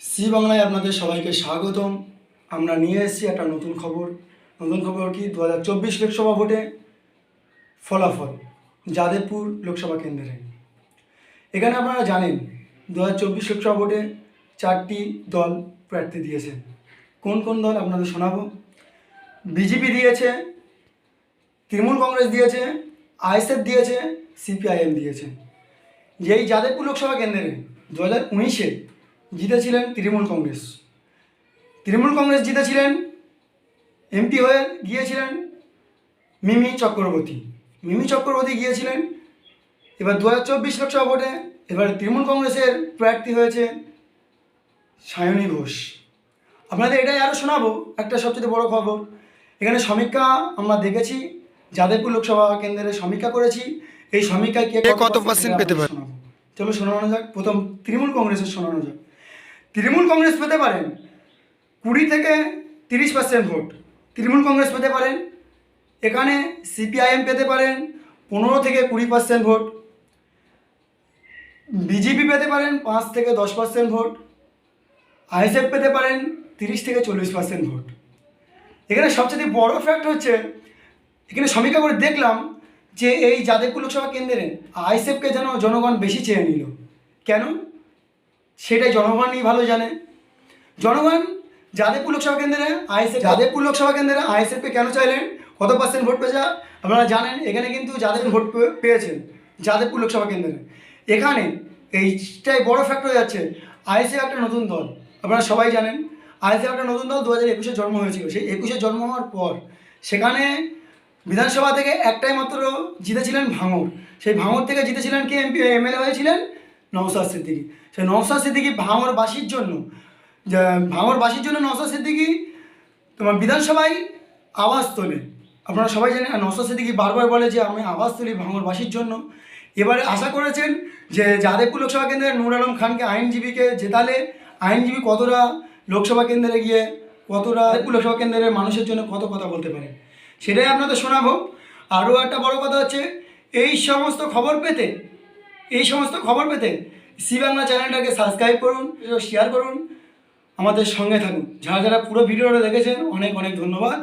C বাংলায় আপনাদের সবাইকে স্বাগতম। আমরা নিয়ে এসেছি একটা নতুন খবর। নতুন খবর কি? দু হাজার চব্বিশ লোকসভা ভোটে ফলাফল যাদবপুর লোকসভা কেন্দ্রে। এখানে আপনারা জানেন দু হাজার চব্বিশ লোকসভা ভোটে চারটি দল প্রার্থী দিয়েছে কোন কোন দল আপনাদের শোনাবো? বিজেপি দিয়েছে, তৃণমূল কংগ্রেস দিয়েছে, আইএসএফ দিয়েছে, সিপিআইএম দিয়েছে। যেই যাদবপুর লোকসভা কেন্দ্রে দু হাজার উনিশে জিতেছিলেন তৃণমূল কংগ্রেস। তৃণমূল কংগ্রেস জিতেছিলেন এমপি হয়ে গিয়েছিলেন মিমি চক্রবর্তী। মিমি চক্রবর্তী গিয়েছিলেন এবার দু হাজার চব্বিশ লোকসভা ভোটে এবার তৃণমূল কংগ্রেসের প্রার্থী হয়েছে সায়নী ঘোষ। আপনাদের এটাই আরও শোনাবো একটা সবচেয়ে বড় খবর। এখানে সমীক্ষা আমরা দেখেছি যাদবপুর লোকসভা কেন্দ্রে সমীক্ষা করেছি এই সমীক্ষায় কে কে কত পার্সেন্ট পেতে পারে? চলো শোনানো যাক প্রথম তৃণমূল কংগ্রেসের শোনানো যাক। তৃণমূল কংগ্রেস পেতে পারেন কুড়ি থেকে তিরিশ পার্সেন্ট ভোট। তৃণমূল কংগ্রেস পেতে পারেন। এখানে সিপিআইএম পেতে পারেন, পনেরো থেকে কুড়ি পার্সেন্ট ভোট। বিজেপি পেতে পারেন, পাঁচ থেকে দশ পার্সেন্ট ভোট। আইএসএফ পেতে পারেন, তিরিশ থেকে চল্লিশ পার্সেন্ট ভোট। এখানে সবচেয়ে বড় ফ্যাক্ট হচ্ছে, এখানে সমীক্ষা করে দেখলাম যে এই যাদবপুর লোকসভা কেন্দ্রে আইএসএফকে যেন জনগণ বেশি চেয়ে নিল। কেন? সেটাই জনগণই ভালো জানে। জনগণ যাদবপুর লোকসভা কেন্দ্রে আইএসএফ যাদবপুর লোকসভা কেন্দ্রে আইএসএফকে কেন চাইলেন? কত পার্সেন্ট ভোট পেয়েছে? আপনারা জানেন এখানে কিন্তু যাদব ভোট পেয়েছেন যাদবপুর লোকসভা কেন্দ্রে। এখানে এইটাই বড় ফ্যাক্টর যাচ্ছে আইএসএফ একটা নতুন দল। আপনারা সবাই জানেন আইএসএফ একটা নতুন দল দু হাজার একুশে জন্ম হয়েছিল। সেই একুশে জন্ম হওয়ার পর সেখানে বিধানসভা থেকে একটাই মাত্র জিতেছিলেন ভাঙর সেই ভাঙর থেকে জিতেছিলেন কে? এমপি এমএলএ হয়েছিলেন নওসাদ সিদ্দিকি। সেই নওসাদ সিদ্দিকি ভাঙরবাসীর জন্য ভাঙরবাসীর জন্য নওসাদ সিদ্দিকি তোমার বিধানসভায় আওয়াজ তোলে। আপনারা সবাই জানেন, আর নওসাদ সিদ্দিকি বারবার বলে যে, আমি আওয়াজ তুলি ভাঙরবাসীর জন্য। এবারে আশা করেছেন যে, যাদবপুর লোকসভা কেন্দ্রে নূর আলম খানকে আইনজীবীকে জেতালে, আইনজীবী কতটা লোকসভা কেন্দ্রে গিয়ে, কতটা লোকসভা কেন্দ্রের মানুষের জন্য কত কথা বলতে পারে? সেটাই আপনাদের শোনাবো। আরও একটা বড় কথা হচ্ছে, এই সমস্ত খবর পেতে এই সমস্ত খবর পেতে সি বাংলা চ্যানেলটাকে সাবস্ক্রাইব করুন শেয়ার করুন, আমাদের সঙ্গে থাকুন। যারা যারা পুরো ভিডিওটা দেখেছেন, অনেক অনেক ধন্যবাদ।